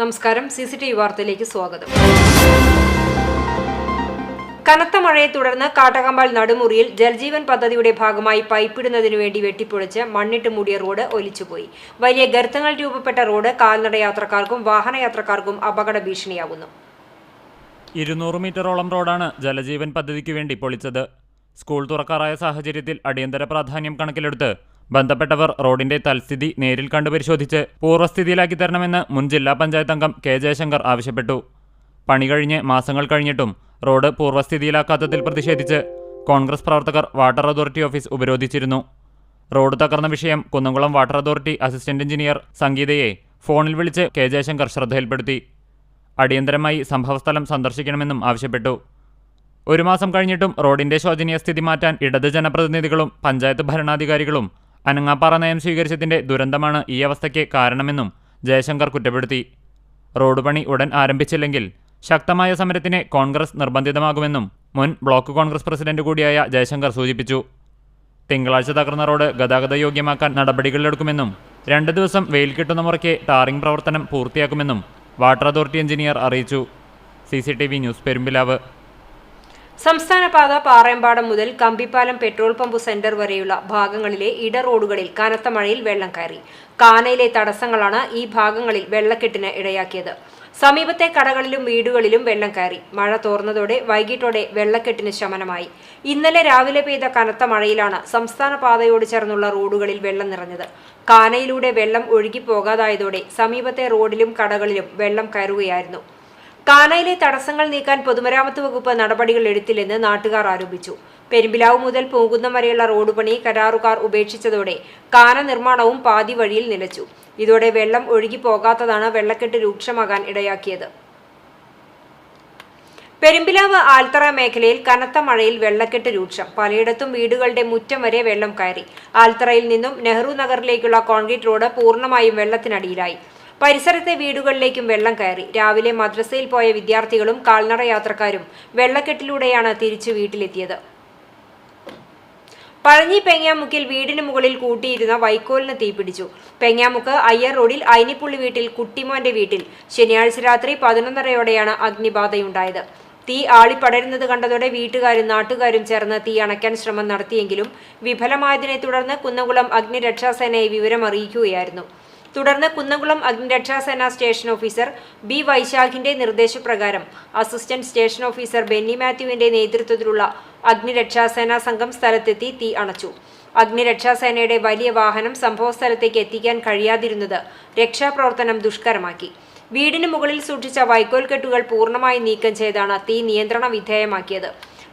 നമസ്കാരം. C C T V വാർത്തയിലേക്ക് സ്വാഗതം. കനത്ത മഴയെ തുടർന്ന് കാട്ടകമ്പാൽ നടുമുറിയിൽ ജൽജീവൻ പദ്ധതിയുടെ ഭാഗമായി പൈപ്പിടുന്നതിനു വേണ്ടി വെട്ടിപ്പൊളിച്ച് മണ്ണിട്ട് മൂടിയ റോഡ് ഒലിച്ചുപോയി. വലിയ ഗർത്തങ്ങൾ രൂപപ്പെട്ട റോഡ് കാൽനട യാത്രക്കാർക്കും വാഹനയാത്രക്കാർക്കും അപകട ഭീഷണിയാകുന്നു ഇരുന്നൂറ് മീറ്ററോളം റോഡാണ് ജലജീവൻ പദ്ധതിക്ക് വേണ്ടി പൊളിച്ചത്. സ്കൂൾ തുറക്കാറായ സാഹചര്യത്തിൽ അടിയന്തര പ്രാധാന്യം കണക്കിലെടുത്ത് ബന്ധപ്പെട്ടവർ റോഡിന്റെ തൽസ്ഥിതി നേരിൽ കണ്ടു പരിശോധിച്ച് പൂർവസ്ഥിതിയിലാക്കി തരണമെന്ന് മുൻ ജില്ലാ പഞ്ചായത്ത് അംഗം കെ ജയശങ്കർ ആവശ്യപ്പെട്ടു. പണി കഴിഞ്ഞ് മാസങ്ങൾ കഴിഞ്ഞിട്ടും റോഡ് പൂർവസ്ഥിതിയിലാക്കാത്തതിൽ പ്രതിഷേധിച്ച് കോൺഗ്രസ് പ്രവർത്തകർ വാട്ടർ അതോറിറ്റി ഓഫീസ് ഉപരോധിച്ചിരുന്നു. റോഡ് തകർന്ന വിഷയം Kunnamkulam water authority assistant engineer സംഗീതയെ ഫോണിൽ വിളിച്ച് കെ ജയശങ്കർ ശ്രദ്ധയിൽപ്പെടുത്തി. അടിയന്തരമായി സംഭവസ്ഥലം സന്ദർശിക്കണമെന്നും ആവശ്യപ്പെട്ടു. ഒരു മാസം കഴിഞ്ഞിട്ടും റോഡിന്റെ ശോചനീയ സ്ഥിതി മാറ്റാൻ ഇടത് ജനപ്രതിനിധികളും പഞ്ചായത്ത് ഭരണാധികാരികളും അനങ്ങാപ്പാറ നയം സ്വീകരിച്ചതിന്റെ ദുരന്തമാണ് ഈ അവസ്ഥയ്ക്ക് കാരണമെന്നും ജയശങ്കർ കുറ്റപ്പെടുത്തി. റോഡ് പണി ഉടൻ ആരംഭിച്ചില്ലെങ്കിൽ ശക്തമായ സമരത്തിന് കോൺഗ്രസ് നിർബന്ധിതമാകുമെന്നും മുൻ ബ്ലോക്ക് കോൺഗ്രസ് പ്രസിഡന്റ് കൂടിയായ ജയശങ്കർ സൂചിപ്പിച്ചു. തിങ്കളാഴ്ച തകർന്ന റോഡ് ഗതാഗത യോഗ്യമാക്കാൻ നടപടികളെടുക്കുമെന്നും രണ്ട് ദിവസം വെയിൽ കിട്ടുന്ന മുറയ്ക്ക് ടാറിംഗ് പ്രവർത്തനം പൂർത്തിയാക്കുമെന്നും വാട്ടർ അതോറിറ്റി എഞ്ചിനീയർ അറിയിച്ചു. C news Perumpilavu. സംസ്ഥാന പാത പാറയമ്പാടം മുതൽ കമ്പിപ്പാലം പെട്രോൾ പമ്പ് സെന്റർ വരെയുള്ള ഭാഗങ്ങളിലെ ഇട റോഡുകളിൽ കനത്ത മഴയിൽ വെള്ളം കയറി. കാനയിലെ തടസ്സങ്ങളാണ് ഈ ഭാഗങ്ങളിൽ വെള്ളക്കെട്ടിന് ഇടയാക്കിയത്. സമീപത്തെ കടകളിലും വീടുകളിലും വെള്ളം കയറി. മഴ തോർന്നതോടെ വൈകിട്ടോടെ വെള്ളക്കെട്ടിന് ശമനമായി. ഇന്നലെ രാവിലെ പെയ്ത കനത്ത മഴയിലാണ് സംസ്ഥാന പാതയോട് ചേർന്നുള്ള റോഡുകളിൽ വെള്ളം നിറഞ്ഞത്. കാനയിലൂടെ വെള്ളം ഒഴുകിപ്പോകാതായതോടെ സമീപത്തെ റോഡിലും കടകളിലും വെള്ളം കയറുകയായിരുന്നു. കാനയിലെ തടസ്സങ്ങൾ നീക്കാൻ പൊതുമരാമത്ത് വകുപ്പ് നടപടികൾ എടുത്തില്ലെന്ന് നാട്ടുകാർ ആരോപിച്ചു. പെരുമ്പിലാവ് മുതൽ പൂങ്കുന്നം വരെയുള്ള റോഡ് പണി കരാറുകാർ ഉപേക്ഷിച്ചതോടെ കാന നിർമ്മാണവും പാതി വഴിയിൽ നിലച്ചു. ഇതോടെ വെള്ളം ഒഴുകി ഒഴുകിപ്പോകാത്തതാണ് വെള്ളക്കെട്ട് രൂക്ഷമാകാൻ ഇടയാക്കിയത്. പെരുമ്പിലാവ് ആൽത്തറ മേഖലയിൽ കനത്ത മഴയിൽ വെള്ളക്കെട്ട് രൂക്ഷം. പലയിടത്തും വീടുകളുടെ മുറ്റം വരെ വെള്ളം കയറി. ആൽത്തറയിൽ നിന്നും നെഹ്റു നഗറിലേക്കുള്ള കോൺക്രീറ്റ് റോഡ് പൂർണമായും വെള്ളത്തിനടിയിലായി. പരിസരത്തെ വീടുകളിലേക്കും വെള്ളം കയറി. രാവിലെ മദ്രസയിൽ പോയ വിദ്യാർത്ഥികളും കാൽനട യാത്രക്കാരും വെള്ളക്കെട്ടിലൂടെയാണ് തിരിച്ചു വീട്ടിലെത്തിയത്. പഴഞ്ഞി പെങ്ങാമുക്കിൽ വീടിന് മുകളിൽ കൂട്ടിയിരുന്ന വൈക്കോലിന് തീപിടിച്ചു പെങ്ങാമുക്ക് അയ്യർ റോഡിൽ അയിനിപ്പുള്ളി വീട്ടിൽ കുട്ടിമോന്റെ വീട്ടിൽ ശനിയാഴ്ച രാത്രി പതിനൊന്നരയോടെയാണ് അഗ്നിബാധയുണ്ടായത്. തീ ആളിപ്പടരുന്നത് കണ്ടതോടെ വീട്ടുകാരും നാട്ടുകാരും ചേർന്ന് തീ അണയ്ക്കാൻ ശ്രമം നടത്തിയെങ്കിലും വിഫലമായതിനെ തുടർന്ന് കുന്നംകുളം അഗ്നിരക്ഷാസേനയെ വിവരം അറിയിക്കുകയായിരുന്നു തുടർന്ന് കുന്നംകുളം അഗ്നിരക്ഷാസേന സ്റ്റേഷൻ ഓഫീസർ ബി വൈശാഖിന്റെ നിർദ്ദേശപ്രകാരം അസിസ്റ്റന്റ് സ്റ്റേഷൻ ഓഫീസർ ബെന്നി മാത്യുവിന്റെ നേതൃത്വത്തിലുള്ള അഗ്നിരക്ഷാസേന സംഘം സ്ഥലത്തെത്തി തീ അണച്ചു. അഗ്നിരക്ഷാസേനയുടെ വലിയ വാഹനം സംഭവസ്ഥലത്തേക്ക് എത്തിക്കാൻ കഴിയാതിരുന്നത് രക്ഷാപ്രവർത്തനം ദുഷ്കരമാക്കി. വീടിന് മുകളിൽ സൂക്ഷിച്ച വൈക്കോൽ കെട്ടുകൾ പൂർണമായി നീക്കം ചെയ്താണ് തീ നിയന്ത്രണ വിധേയമാക്കിയത്.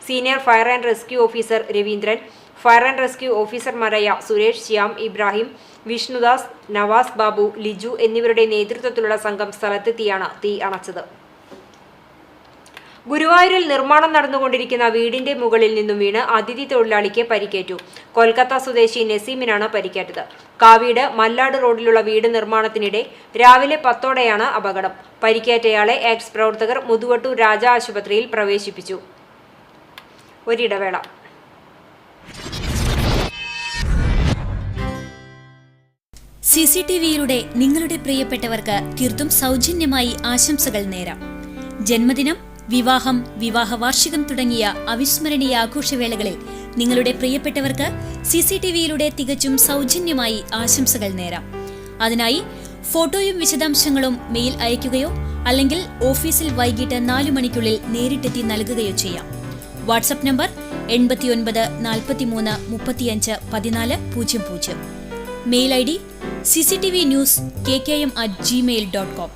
Senior fire and rescue officer Raveendran fire and rescue ഓഫീസർമാരായ സുരേഷ് ശ്യാം ഇബ്രാഹിം വിഷ്ണുദാസ് നവാസ് ബാബു ലിജു എന്നിവരുടെ നേതൃത്വത്തിലുള്ള സംഘം സ്ഥലത്തെത്തിയാണ് തീ അണച്ചത്. ഗുരുവായൂരിൽ നിർമ്മാണം നടന്നുകൊണ്ടിരിക്കുന്ന വീടിന്റെ മുകളിൽ നിന്നും വീണ് അതിഥി തൊഴിലാളിക്ക് പരിക്കേറ്റു. കൊൽക്കത്ത സ്വദേശി നസീമിനാണ് പരിക്കേറ്റത്. കാവീട് മല്ലാട് റോഡിലുള്ള വീട് നിർമ്മാണത്തിനിടെ രാവിലെ പത്തോടെയാണ് അപകടം. പരിക്കേറ്റയാളെ എക്സ് പ്രവർത്തകർ മുതുവട്ടൂർ രാജ ആശുപത്രിയിൽ പ്രവേശിപ്പിച്ചു. ഒരിടവേള. സി സി ടി വിയിലൂടെ നിങ്ങളുടെ പ്രിയപ്പെട്ടവർക്ക് തീർത്തും സൗജന്യമായി ആശംസകൾ നേരാം. ജന്മദിനം വിവാഹം വിവാഹ വാർഷികം തുടങ്ങിയ അവിസ്മരണീയ ആഘോഷവേളകളിൽ നിങ്ങളുടെ പ്രിയപ്പെട്ടവർക്ക് സി സി ടി വിയിലൂടെ തികച്ചും സൗജന്യമായി ആശംസകൾ നേരാം. അതിനായി ഫോട്ടോയും വിശദാംശങ്ങളും മെയിൽ അയയ്ക്കുകയോ അല്ലെങ്കിൽ ഓഫീസിൽ വൈകിട്ട് നാലു മണിക്കുള്ളിൽ നേരിട്ടെത്തി നൽകുകയോ ചെയ്യാം. വാട്സപ്പ് നമ്പർ എൺപത്തിയൊൻപത് നാൽപ്പത്തിമൂന്ന് മുപ്പത്തിയഞ്ച് പതിനാല് പൂജ്യം പൂജ്യം. Mail I D C C T V news K K M at Gmail dot com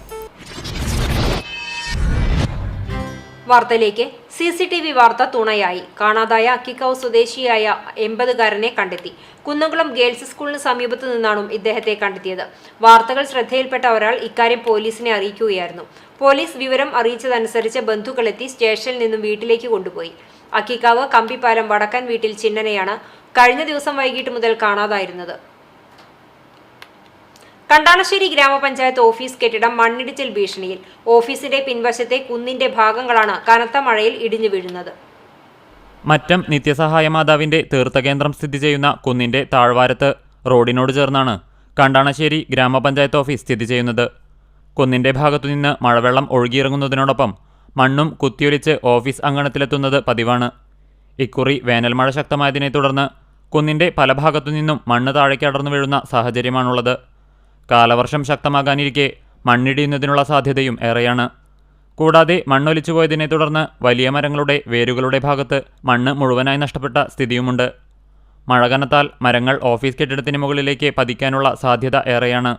വാർത്തയിലേക്ക്. സി സി ടി വി വാർത്ത തുണയായി. കാണാതായ അക്കിക്കാവ് സ്വദേശിയായ എൺപതുകാരനെ കണ്ടെത്തി. കുന്നംകുളം ഗേൾസ് സ്കൂളിന് സമീപത്ത് നിന്നാണ് ഇദ്ദേഹത്തെ കണ്ടെത്തിയത്. വാർത്തകൾ ശ്രദ്ധയിൽപ്പെട്ട ഒരാൾ ഇക്കാര്യം പോലീസിനെ അറിയിക്കുകയായിരുന്നു. പോലീസ് വിവരം അറിയിച്ചതനുസരിച്ച് ബന്ധുക്കളെത്തി സ്റ്റേഷനിൽ നിന്നും വീട്ടിലേക്ക് കൊണ്ടുപോയി. അക്കിക്കാവ് കമ്പിപ്പാലം വടക്കൻ വീട്ടിൽ ചിന്നനെയാണ് കഴിഞ്ഞ ദിവസം വൈകിട്ട് മുതൽ കാണാതായിരുന്നത്. കണ്ടാണശ്ശേരി ഗ്രാമപഞ്ചായത്ത് ഓഫീസ് കെട്ടിടം മണ്ണിടിച്ചിൽ ഭീഷണിയിൽ. ഓഫീസിന്റെ പിൻവശത്തെ കുന്നിന്റെ ഭാഗങ്ങളാണ് കനത്ത മഴയിൽ ഇടിഞ്ഞു വീഴുന്നത്. മറ്റം നിത്യസഹായ മാതാവിന്റെ തീർത്ഥകേന്ദ്രം സ്ഥിതി ചെയ്യുന്ന കുന്നിന്റെ താഴ്വാരത്ത് റോഡിനോട് ചേർന്നാണ് കണ്ടാണശ്ശേരി ഗ്രാമപഞ്ചായത്ത് ഓഫീസ് സ്ഥിതി ചെയ്യുന്നത്. കുന്നിന്റെ ഭാഗത്തുനിന്ന് മഴവെള്ളം ഒഴുകിയിറങ്ങുന്നതിനോടൊപ്പം മണ്ണും കുത്തിയൊലിച്ച് ഓഫീസ് അങ്കണത്തിലെത്തുന്നത് പതിവാണ്. ഇക്കുറി വേനൽ മഴ ശക്തമായതിനെ തുടർന്ന് കുന്നിന്റെ പല ഭാഗത്തുനിന്നും മണ്ണ് താഴേക്ക് അടർന്നു വീഴുന്ന സാഹചര്യമാണുള്ളത്. കാലവർഷം ശക്തമാകാനിരിക്കെ മണ്ണിടിയുന്നതിനുള്ള സാധ്യതയും ഏറെയാണ്. കൂടാതെ മണ്ണൊലിച്ചു പോയതിനെ തുടർന്ന് വലിയ മരങ്ങളുടെ വേരുകളുടെ ഭാഗത്ത് മണ്ണ് മുഴുവനായി നഷ്ടപ്പെട്ട സ്ഥിതിയുമുണ്ട്. മഴ കനത്താൽ മരങ്ങൾ ഓഫീസ് കെട്ടിടത്തിന് മുകളിലേക്ക് പതിക്കാനുള്ള സാധ്യത ഏറെയാണ്.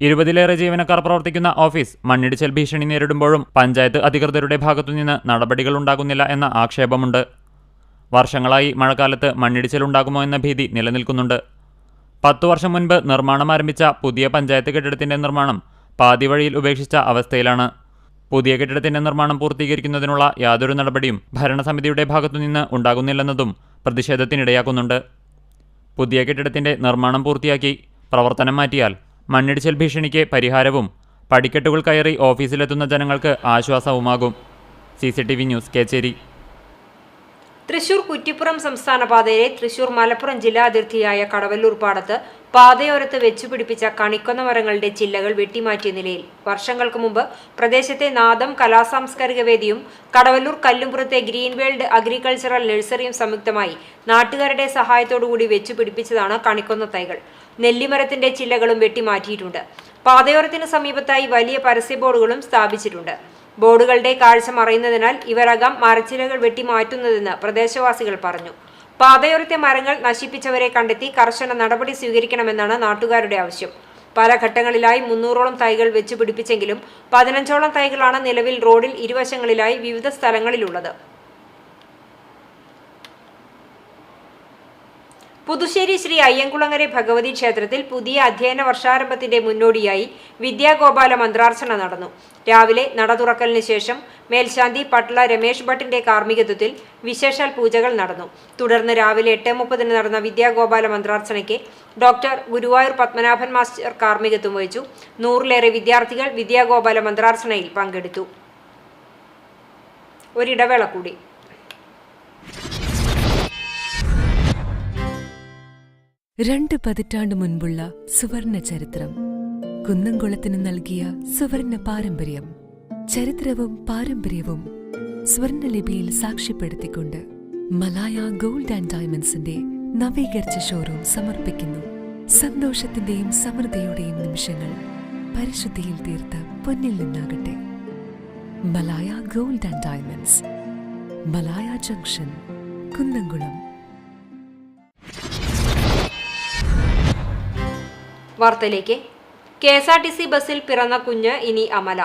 ഇരുപതിലേറെ ജീവനക്കാർ പ്രവർത്തിക്കുന്ന ഓഫീസ് മണ്ണിടിച്ചൽ ഭീഷണി നേരിടുമ്പോഴും പഞ്ചായത്ത് അധികൃതരുടെ ഭാഗത്തുനിന്ന് നടപടികൾ ഉണ്ടാകുന്നില്ല എന്ന ആക്ഷേപമുണ്ട്. വർഷങ്ങളായി മഴക്കാലത്ത് മണ്ണിടിച്ചിലുണ്ടാകുമോ എന്ന ഭീതി നിലനിൽക്കുന്നുണ്ട്. പത്തു വർഷം മുൻപ് നിർമ്മാണം ആരംഭിച്ച പുതിയ പഞ്ചായത്ത് കെട്ടിടത്തിന്റെ നിർമ്മാണം പാതിവഴിയിൽ ഉപേക്ഷിച്ച അവസ്ഥയിലാണ്. പുതിയ കെട്ടിടത്തിന്റെ നിർമ്മാണം പൂർത്തീകരിക്കുന്നതിനുള്ള യാതൊരു നടപടിയും ഭരണസമിതിയുടെ ഭാഗത്തുനിന്ന് ഉണ്ടാകുന്നില്ലെന്നതും പ്രതിഷേധത്തിനിടയാക്കുന്നുണ്ട്. പുതിയ കെട്ടിടത്തിന്റെ നിർമ്മാണം പൂർത്തിയാക്കി പ്രവർത്തനം മാറ്റിയാൽ മണ്ണിടിച്ചിൽ ഭീഷണിക്ക് പരിഹാരവും പടിക്കെട്ടുകൾ കയറി ഓഫീസിലെത്തുന്ന ജനങ്ങൾക്ക് ആശ്വാസവുമാകും. C C T V news Kechery. Thrissur Kuttippuram സംസ്ഥാന പാതയിലെ തൃശൂർ മലപ്പുറം ജില്ലാ അതിർത്തിയായ കടവല്ലൂർ പാടത്ത് പാതയോരത്ത് വെച്ചുപിടിപ്പിച്ച കണിക്കൊന്ന മരങ്ങളുടെ ചില്ലകൾ വെട്ടിമാറ്റിയ നിലയിൽ വർഷങ്ങൾക്ക് മുമ്പ് പ്രദേശത്തെ നാദം കലാസാംസ്കാരിക വേദിയും കടവല്ലൂർ കല്ലുംപുറത്തെ ഗ്രീൻ വേൾഡ് അഗ്രികൾച്ചറൽ നഴ്സറിയും സംയുക്തമായി നാട്ടുകാരുടെ സഹായത്തോടുകൂടി വെച്ചുപിടിപ്പിച്ചതാണ് കണിക്കൊന്ന തൈകൾ. നെല്ലിമരത്തിന്റെ ചില്ലകളും വെട്ടിമാറ്റിയിട്ടുണ്ട്. പാതയോരത്തിന് സമീപത്തായി വലിയ പരസ്യ ബോർഡുകളും സ്ഥാപിച്ചിട്ടുണ്ട്. ബോർഡുകളുടെ കാഴ്ച മറയുന്നതിനാൽ ഇവരകം മരച്ചിലകൾ വെട്ടിമാറ്റുന്നതെന്ന് പ്രദേശവാസികൾ പറഞ്ഞു. പാതയോരത്തെ മരങ്ങൾ നശിപ്പിച്ചവരെ കണ്ടെത്തി കർശന നടപടി സ്വീകരിക്കണമെന്നാണ് നാട്ടുകാരുടെ ആവശ്യം. പല ഘട്ടങ്ങളിലായി മുന്നൂറോളം തൈകൾ വെച്ച് പിടിപ്പിച്ചെങ്കിലും പതിനഞ്ചോളം തൈകളാണ് നിലവിൽ റോഡിൽ ഇരുവശങ്ങളിലായി വിവിധ സ്ഥലങ്ങളിലുള്ളത്. പുതുശ്ശേരി ശ്രീ അയ്യങ്കുളങ്ങര ഭഗവതി ക്ഷേത്രത്തിൽ പുതിയ അധ്യയന വർഷാരംഭത്തിന്റെ മുന്നോടിയായി വിദ്യാഗോപാല മന്ത്രാർച്ചന നടന്നു. രാവിലെ നട തുറക്കലിന് ശേഷം മേൽശാന്തി പട്ള രമേഷ് ഭട്ടിന്റെ കാർമ്മികത്വത്തിൽ വിശേഷാൽ പൂജകൾ നടന്നു. തുടർന്ന് രാവിലെ എട്ട് മുപ്പതിന് നടന്ന വിദ്യാഗോപാല മന്ത്രാർച്ചനയ്ക്ക് ഡോക്ടർ ഗുരുവായൂർ പത്മനാഭൻ മാസ്റ്റർ കാർമ്മികത്വം വഹിച്ചു. നൂറിലേറെ വിദ്യാർത്ഥികൾ വിദ്യാഗോപാല മന്ത്രാർച്ചനയിൽ പങ്കെടുത്തു. ഒരിടവേള കൂടി. രണ്ട് പതിറ്റാണ്ട് മുൻപുള്ള സുവർണ ചരിത്രം. കുന്നംകുളത്തിന് നൽകിയ സുവർണ പാരമ്പര്യം ചരിത്രവും പാരമ്പര്യവും സ്വർണലിപിയിൽ സാക്ഷ്യപ്പെടുത്തിക്കൊണ്ട് മലായ ഗോൾഡ് ആൻഡ് ഡയമണ്ട്സിന്റെ നവീകരിച്ച ഷോറൂം സമർപ്പിക്കുന്നു. സന്തോഷത്തിന്റെയും സമൃദ്ധിയുടെയും നിമിഷങ്ങൾ പരിശുദ്ധിയിൽ തീർത്ത് പൊന്നിൽ നിന്നാകട്ടെ. Malaya gold and diamonds Malaya junction Kunnamkulam. വാർത്തയിലേക്ക്. K S R T C ബസ്സിൽ പിറന്ന കുഞ്ഞ് ഇനി അമല.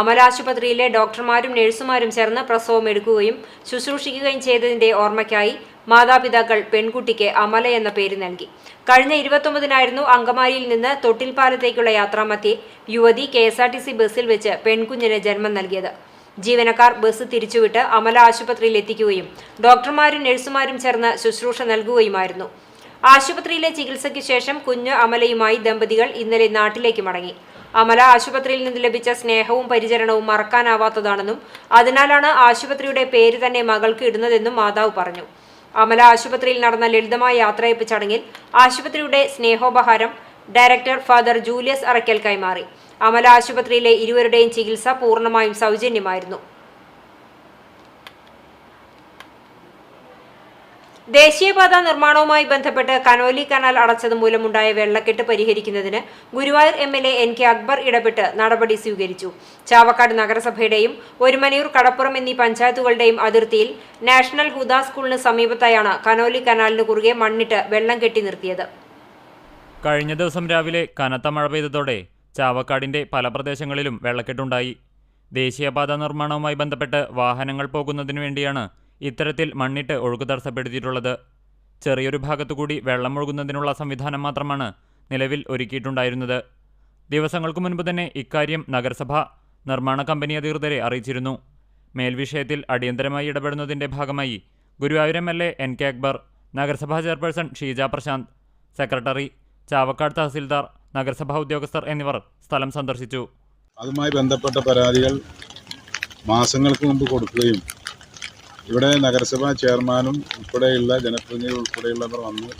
അമല ആശുപത്രിയിലെ ഡോക്ടർമാരും നഴ്സുമാരും ചേർന്ന് പ്രസവം എടുക്കുകയും ശുശ്രൂഷിക്കുകയും ചെയ്തതിന്റെ ഓർമ്മയ്ക്കായി മാതാപിതാക്കൾ പെൺകുട്ടിക്ക് അമല എന്ന പേര് നൽകി. കഴിഞ്ഞ ഇരുപത്തൊമ്പതിനായിരുന്നു അങ്കമാലിയിൽ നിന്ന് തൊട്ടിൽപ്പാലത്തേക്കുള്ള യാത്രാമധ്യേ യുവതി K S R T C ബസ്സിൽ വെച്ച് പെൺകുഞ്ഞിന് ജന്മം നൽകിയത്. ജീവനക്കാർ ബസ് തിരിച്ചുവിട്ട് അമല ആശുപത്രിയിൽ എത്തിക്കുകയും ഡോക്ടർമാരും നഴ്സുമാരും ചേർന്ന് ശുശ്രൂഷ നൽകുകയുമായിരുന്നു. ആശുപത്രിയിലെ ചികിത്സയ്ക്ക് ശേഷം കുഞ്ഞ് അമലയുമായി ദമ്പതികൾ ഇന്നലെ നാട്ടിലേക്ക് മടങ്ങി. അമല ആശുപത്രിയിൽ നിന്ന് ലഭിച്ച സ്നേഹവും പരിചരണവും മറക്കാനാവാത്തതാണെന്നും അതിനാലാണ് ആശുപത്രിയുടെ പേര് തന്നെ മകൾക്ക് ഇടുന്നതെന്നും മാതാവ് പറഞ്ഞു. അമല ആശുപത്രിയിൽ നടന്ന ലളിതമായ യാത്രയപ്പ് ചടങ്ങിൽ ആശുപത്രിയുടെ സ്നേഹോപഹാരം ഡയറക്ടർ ഫാദർ ജൂലിയസ് അറയ്ക്കൽ കൈമാറി. അമല ആശുപത്രിയിലെ ഇരുവരുടെയും ചികിത്സ പൂർണമായും സൗജന്യമായിരുന്നു. ദേശീയപാത നിർമ്മാണവുമായി ബന്ധപ്പെട്ട് കനോലി കനാൽ അടച്ചത് മൂലമുണ്ടായ വെള്ളക്കെട്ട് പരിഹരിക്കുന്നതിന് Guruvayur M L A N K Akbar ഇടപെട്ട് നടപടി സ്വീകരിച്ചു. ചാവക്കാട് നഗരസഭയുടെയും ഒരുമനയൂർ കടപ്പുറം എന്നീ പഞ്ചായത്തുകളുടെയും അതിർത്തിയിൽ നാഷണൽ ഹുദ സ്കൂളിന് സമീപത്തായാണ് കനോലി കനാലിന് കുറുകെ മണ്ണിട്ട് വെള്ളം കെട്ടി നിർത്തിയത്. കഴിഞ്ഞ ദിവസം രാവിലെ കനത്ത മഴ പെയ്തതോടെ ചാവക്കാടിന്റെ പല പ്രദേശങ്ങളിലും വെള്ളക്കെട്ടുണ്ടായി. ദേശീയപാത നിർമ്മാണവുമായി ബന്ധപ്പെട്ട് വാഹനങ്ങൾ പോകുന്നതിനു വേണ്ടിയാണ് ഇത്തരത്തിൽ മണ്ണിട്ട് ഒഴുക്ക് തടസ്സപ്പെടുത്തിയിട്ടുള്ളത് ചെറിയൊരു ഭാഗത്തുകൂടി വെള്ളം ഒഴുകുന്നതിനുള്ള സംവിധാനം മാത്രമാണ് നിലവിൽ ഒരുക്കിയിട്ടുണ്ടായിരുന്നത്. ദിവസങ്ങൾക്കു മുൻപ് തന്നെ ഇക്കാര്യം നഗരസഭ നിർമ്മാണ കമ്പനി അധികൃതരെ അറിയിച്ചിരുന്നു. മേൽവിഷയത്തിൽ അടിയന്തരമായി ഇടപെടുന്നതിന്റെ ഭാഗമായി Guruvayur M L A N K Akbar നഗരസഭാ ചെയർപേഴ്സൺ ഷീജ പ്രശാന്ത് സെക്രട്ടറി ചാവക്കാട് തഹസിൽദാർ നഗരസഭാ ഉദ്യോഗസ്ഥർ എന്നിവർ സ്ഥലം സന്ദർശിച്ചു. അതുമായി ബന്ധപ്പെട്ട പരാതികൾ മാസങ്ങൾക്ക് മുമ്പ് കൊടുക്കുകയും ഇവിടെ നഗരസഭാ ചെയർമാനും ഉൾപ്പെടെയുള്ള ജനപ്രതിനിധികൾ ഉൾപ്പെടെയുള്ളവർ വന്ന്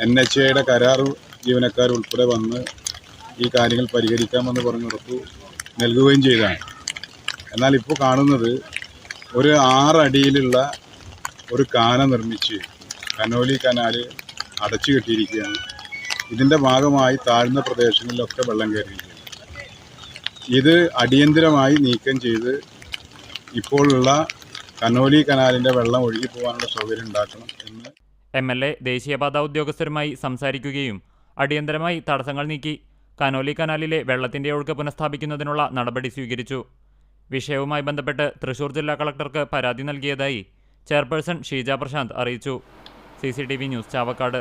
എൻ എച്ച് എയുടെ കരാർ ജീവനക്കാർ ഉൾപ്പെടെ വന്ന് ഈ കാര്യങ്ങൾ പരിഹരിക്കാമെന്ന് പറഞ്ഞ് ഉറപ്പ് നൽകുകയും ചെയ്താണ്. എന്നാൽ ഇപ്പോൾ കാണുന്നത് ഒരു ആറടിയിലുള്ള ഒരു കാന നിർമ്മിച്ച് കനോലി കനാൽ അടച്ചു കെട്ടിയിരിക്കുകയാണ്. ഇതിന്റെ ഭാഗമായി താഴ്ന്ന പ്രദേശങ്ങളിലൊക്കെ വെള്ളം കയറിയിരിക്കുകയാണ്. ഇത് അടിയന്തിരമായി നീക്കം ചെയ്ത് ഇപ്പോഴുള്ള കനോലി കനാലിന്റെ വെള്ളം ഒഴുകി പോകാനുള്ള സൗകര്യം ഉണ്ടാക്കണം എന്ന് എം എൽ എ ദേശീയപാത ഉദ്യോഗസ്ഥരുമായി സംസാരിക്കുകയും അടിയന്തരമായി തടസ്സങ്ങൾ നീക്കി കനോലി കനാലിലെ വെള്ളത്തിന്റെ ഒഴുക്ക് പുനഃസ്ഥാപിക്കുന്നതിനുള്ള നടപടി സ്വീകരിച്ചു. വിഷയവുമായി ബന്ധപ്പെട്ട് തൃശൂർ ജില്ലാ കളക്ടർക്ക് പരാതി നൽകിയതായി ചെയർപേഴ്സൺ ഷീജ പ്രശാന്ത് അറിയിച്ചു. C news Chavakkad.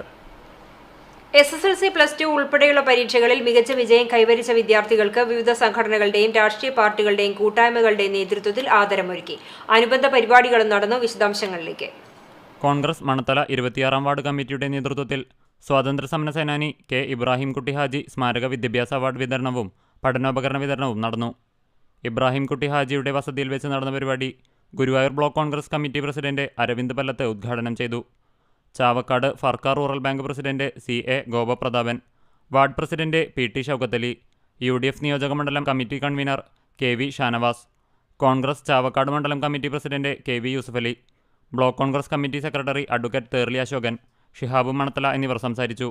S S L C plus two ഉൾപ്പെടെയുള്ള പരീക്ഷകളിൽ മികച്ച വിജയം കൈവരിച്ച വിദ്യാർത്ഥികൾക്ക് വിവിധ സംഘടനകളുടെയും രാഷ്ട്രീയ പാർട്ടികളുടെയും കൂട്ടായ്മകളുടെയും നേതൃത്വത്തിൽ ആദരമൊരുക്കി. അനുബന്ധ പരിപാടികളും നടന്നു വിശദാംശങ്ങളിലേക്ക്. കോൺഗ്രസ് മണത്തല ഇരുപത്തിയാറാം വാർഡ് കമ്മിറ്റിയുടെ നേതൃത്വത്തിൽ സ്വാതന്ത്ര്യ സമര സേനാനി കെ ഇബ്രാഹിംകുട്ടി ഹാജി സ്മാരക വിദ്യാഭ്യാസ അവാർഡ് വിതരണവും പഠനോപകരണ വിതരണവും നടന്നു. ഇബ്രാഹിംകുട്ടി ഹാജിയുടെ വസതിയിൽ വെച്ച് നടന്ന പരിപാടി Guruvayur block Congress committee president Aravind Pallath ഉദ്ഘാടനം ചെയ്തു. Chavakkad ഫർക്കാർ rural bank president C A Gopaprathapan ward president P T Shoukathali U D F നിയോജകമണ്ഡലം committee convener K V Shanavas Congress Chavakkad മണ്ഡലം committee president K V Yusafali block Congress committee secretary advocate Therly Ashokan Shihab Manathala എന്നിവർ സംസാരിച്ചു.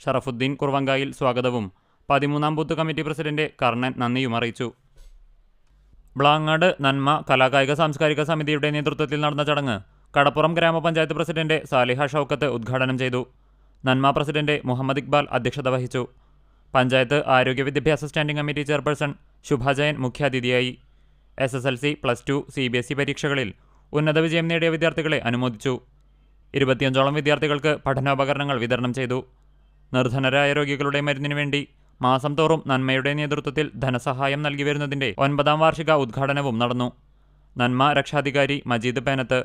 ഷറഫുദ്ദീൻ കുർവങ്കായിൽ സ്വാഗതവും പതിമൂന്നാം booth committee president Karnan നന്ദിയും അറിയിച്ചു. ബ്ലാങ്ങാട് നന്മ കലാകായിക സാംസ്കാരിക സമിതിയുടെ നേതൃത്വത്തിൽ നടന്ന ചടങ്ങ് കടപ്പുറം ഗ്രാമപഞ്ചായത്ത് പ്രസിഡന്റ് സാലിഹ ഷൗക്കത്ത് ഉദ്ഘാടനം ചെയ്തു. നന്മ പ്രസിഡന്റ് മുഹമ്മദ് ഇക്ബാൽ അധ്യക്ഷത വഹിച്ചു. പഞ്ചായത്ത് ആരോഗ്യ വിദ്യാഭ്യാസ സ്റ്റാൻഡിംഗ് കമ്മിറ്റി ചെയർപേഴ്സൺ ശുഭാജയൻ മുഖ്യാതിഥിയായി. S S L C plus two C B S E പരീക്ഷകളിൽ ഉന്നത വിജയം നേടിയ വിദ്യാർത്ഥികളെ അനുമോദിച്ചു. ഇരുപത്തിയഞ്ചോളം വിദ്യാർത്ഥികൾക്ക് പഠനോപകരണങ്ങൾ വിതരണം ചെയ്തു. നിർധനരായ രോഗികളുടെ മരുന്നിനു വേണ്ടി മാസം തോറും നന്മയുടെ നേതൃത്വത്തിൽ ധനസഹായം നൽകി വരുന്നതിന്റെ ഒൻപതാം വാർഷിക ഉദ്ഘാടനവും നടന്നു. നന്മ രക്ഷാധികാരി മജീദ് പേനത്ത്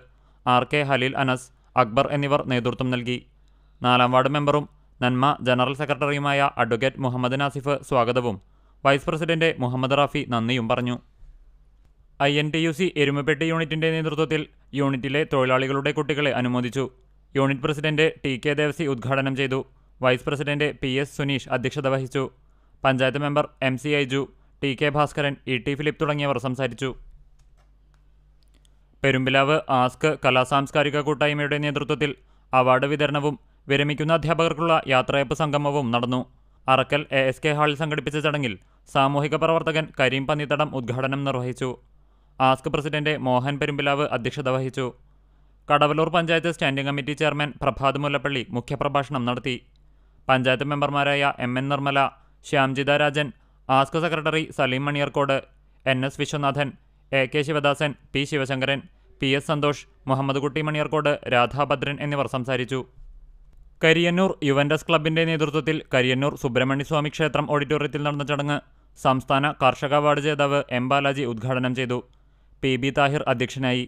ആർ കെ ഹലീൽ അനസ് അക്ബർ എന്നിവർ നേതൃത്വം നൽകി. നാലാം വാർഡ് മെമ്പറും നന്മ ജനറൽ സെക്രട്ടറിയുമായ അഡ്വക്കേറ്റ് മുഹമ്മദ് നാസിഫ് സ്വാഗതവും. വൈസ് പ്രസിഡന്റ് മുഹമ്മദ് റാഫി നന്ദിയും പറഞ്ഞു. I N T U C Erumapetty യൂണിറ്റിന്റെ നേതൃത്വത്തിൽ യൂണിറ്റിലെ തൊഴിലാളികളുടെ കുട്ടികളെ അനുമോദിച്ചു. Unit president T K Devassy ഉദ്ഘാടനം ചെയ്തു. Vice president P S Suneesh അധ്യക്ഷത വഹിച്ചു. Panchayat member M C Aiju T K Bhaskaran E T Philip തുടങ്ങിയവർ സംസാരിച്ചു. പെരുമ്പിലാവ് ആസ്ക് കലാസാംസ്കാരിക കൂട്ടായ്മയുടെ നേതൃത്വത്തിൽ അവാർഡ് വിതരണവും വിരമിക്കുന്ന അധ്യാപകർക്കുള്ള യാത്രയപ്പ് സംഗമവും നടന്നു. അറക്കൽ എ എസ് കെ ഹാളിൽ സംഘടിപ്പിച്ച ചടങ്ങിൽ സാമൂഹിക പ്രവർത്തകൻ കരീം പന്നിത്തടം ഉദ്ഘാടനം നിർവഹിച്ചു. ആസ്ക് പ്രസിഡന്റ് മോഹൻ പെരുമ്പിലാവ് അധ്യക്ഷത വഹിച്ചു. Kadavallur panchayat standing committee chairman Prabhath Mullappally മുഖ്യപ്രഭാഷണം നടത്തി. പഞ്ചായത്ത് മെമ്പർമാരായ M N Nirmala Shyamjitha Rajan ASK secretary Saleem Maniyarkode N S Viswanathan A K Sivadasan P Sivasankaran P S Santhosh Muhammad Kutty Maniyarkode Radhabhadran എന്നിവർ സംസാരിച്ചു. Kariyannur Juventus ക്ലബിന്റെ നേതൃത്വത്തിൽ കരിയന്നൂർ സുബ്രഹ്മണ്യസ്വാമി ക്ഷേത്രം ഓഡിറ്റോറിയത്തിൽ നടന്ന ചടങ്ങ് സംസ്ഥാന കാർഷക അവാർഡ് ജേതാവ് എം ബാലാജി ഉദ്ഘാടനം ചെയ്തു. പി ബി താഹിർ അധ്യക്ഷനായി.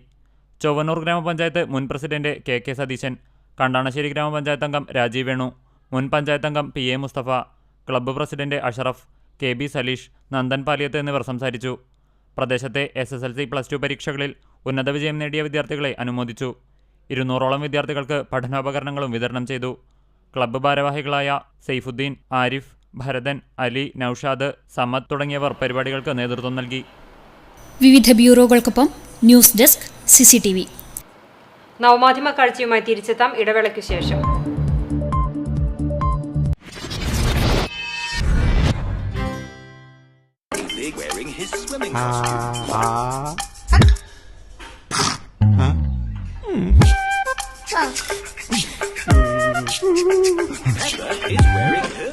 ചൊവ്വന്നൂർ ഗ്രാമപഞ്ചായത്ത് മുൻ president K K Satheesan Kandanassery ഗ്രാമപഞ്ചായത്ത് അംഗം രാജീവ് വേണു മുൻ പഞ്ചായത്ത് അംഗം P A Musthafa club president Ashraf K B Saleesh Nandan Paliyath എന്നിവർ സംസാരിച്ചു. പ്രദേശത്തെ S S L C plus two പരീക്ഷകളിൽ ഉന്നത വിജയം നേടിയ വിദ്യാർത്ഥികളെ അനുമോദിച്ചു. ഇരുന്നൂറോളം വിദ്യാർത്ഥികൾക്ക് പഠനോപകരണങ്ങളും വിതരണം ചെയ്തു. ക്ലബ്ബ് ഭാരവാഹികളായ സെയ്ഫുദ്ദീൻ ആരിഫ് ഭരതൻ അലി നൌഷാദ് സമദ് തുടങ്ങിയവർ പരിപാടികൾക്ക് നേതൃത്വം നൽകി. വിവിധ ബ്യൂറോകൾക്കൊപ്പം ന്യൂസ് ഡെസ്ക് സിസിടിവി നവമാധ്യമ കാഴ്ചയുമായി തിരിച്ചെത്താം ഇടവേളയ്ക്ക് ശേഷം. His swimming costume. Is wearing her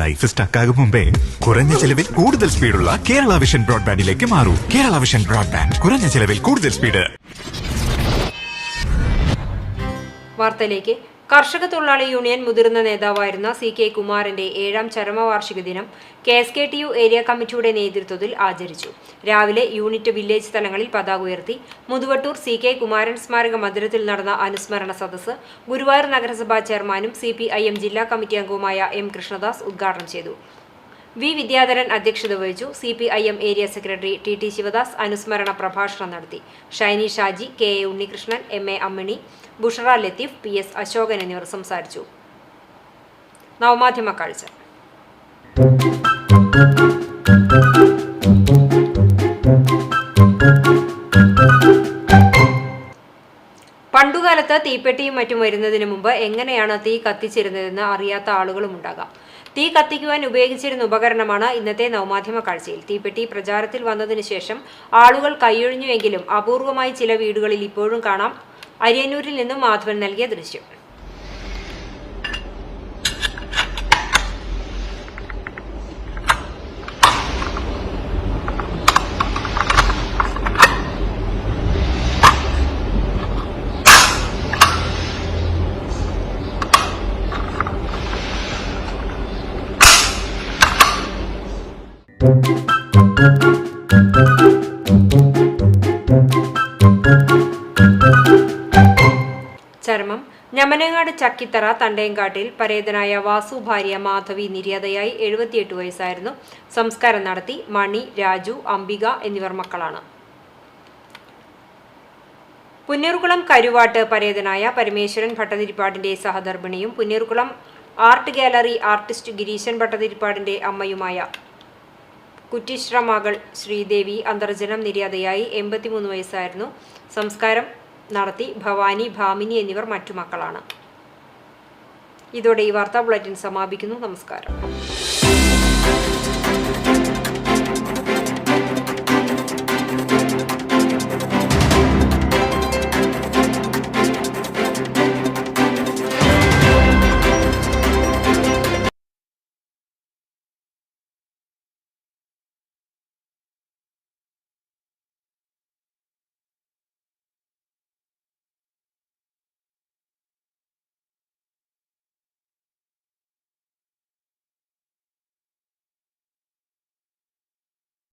life സ്റ്റക്കാകും മുമ്പേ കുറഞ്ഞ ചെലവിൽ കൂടുതൽ സ്പീഡുള്ള കേരള വിഷൻ ബ്രോഡ്ബാൻഡിലേക്ക് മാറൂ കേരള വിഷൻ ബ്രോഡ്ബാൻഡ് കുറഞ്ഞ ചെലവിൽ കൂടുതൽ സ്പീഡ് വാർത്തയിലേക്ക് കർഷക തൊഴിലാളി യൂണിയൻ മുതിർന്ന നേതാവായിരുന്ന സി കെ കുമാറിന്റെ ഏഴാം ചരമവാർഷിക ദിനം K S K T U area committee നേതൃത്വത്തിൽ ആചരിച്ചു. രാവിലെ യൂണിറ്റ് വില്ലേജ് സ്ഥലങ്ങളിൽ പതാക ഉയർത്തി മുതുവട്ടൂർ സി കെ കുമാരൻ സ്മാരക മന്ദിരത്തിൽ നടന്ന അനുസ്മരണ സദസ്സ് ഗുരുവായൂർ നഗരസഭാ ചെയർമാനും സി ജില്ലാ കമ്മിറ്റി അംഗവുമായ എം കൃഷ്ണദാസ് ഉദ്ഘാടനം ചെയ്തു. വി വിദ്യാധരൻ അധ്യക്ഷത വഹിച്ചു. C P I M area secretary T T Sivadas അനുസ്മരണ പ്രഭാഷണം നടത്തി. Shiny Shaji K A Unnikrishnan M A Ammini Bushara Latheef P S Ashokan എന്നിവർ സംസാരിച്ചു. നവമാധ്യമ കാഴ്ച. പണ്ടുകാലത്ത് തീപ്പെട്ടിയും മറ്റും വരുന്നതിന് മുമ്പ് എങ്ങനെയാണ് തീ കത്തിച്ചിരുന്നതെന്ന് അറിയാത്ത ആളുകളും ഉണ്ടാകാം. തീ കത്തിക്കുവാൻ ഉപയോഗിച്ചിരുന്ന ഉപകരണമാണ് ഇന്നത്തെ നവമാധ്യമ കാഴ്ചയിൽ. തീപ്പെട്ടി പ്രചാരത്തിൽ വന്നതിന് ശേഷം ആളുകൾ കൈയൊഴിഞ്ഞുവെങ്കിലും അപൂർവമായി ചില വീടുകളിൽ ഇപ്പോഴും കാണാം. അരിയന്നൂരിൽ നിന്നും മാധവൻ നൽകിയ ദൃശ്യം. ഞമനങ്ങാട് ചക്കിത്തറ തണ്ടയങ്കാട്ടിൽ പരേതനായ വാസു ഭാര്യ മാധവി നിര്യാതയായി എഴുപത്തിയെട്ട് വയസ്സായിരുന്നു. സംസ്കാരം നടത്തി മണി രാജു അംബിക എന്നിവർ മക്കളാണ്. പുന്നൂർകുളം കരുവാട്ട് പരേതനായ പരമേശ്വരൻ ഭട്ടതിരിപ്പാടിന്റെ സഹധർമ്മിണിയും Punnoorkulam art gallery artist Gireesan ഭട്ടതിരിപ്പാടിന്റെ അമ്മയുമായ കുറ്റിശ്ര മകൾ ശ്രീദേവി അന്തർജനം നിര്യാതയായി എൺപത്തിമൂന്ന് വയസ്സായിരുന്നു. സംസ്കാരം നടത്തി ഭവാനി ഭാമിനി എന്നിവർ മറ്റു മക്കളാണ്. ഇതോടെ ഈ വാർത്താ ബുള്ളറ്റിൻ സമാപിക്കുന്നു. നമസ്കാരം.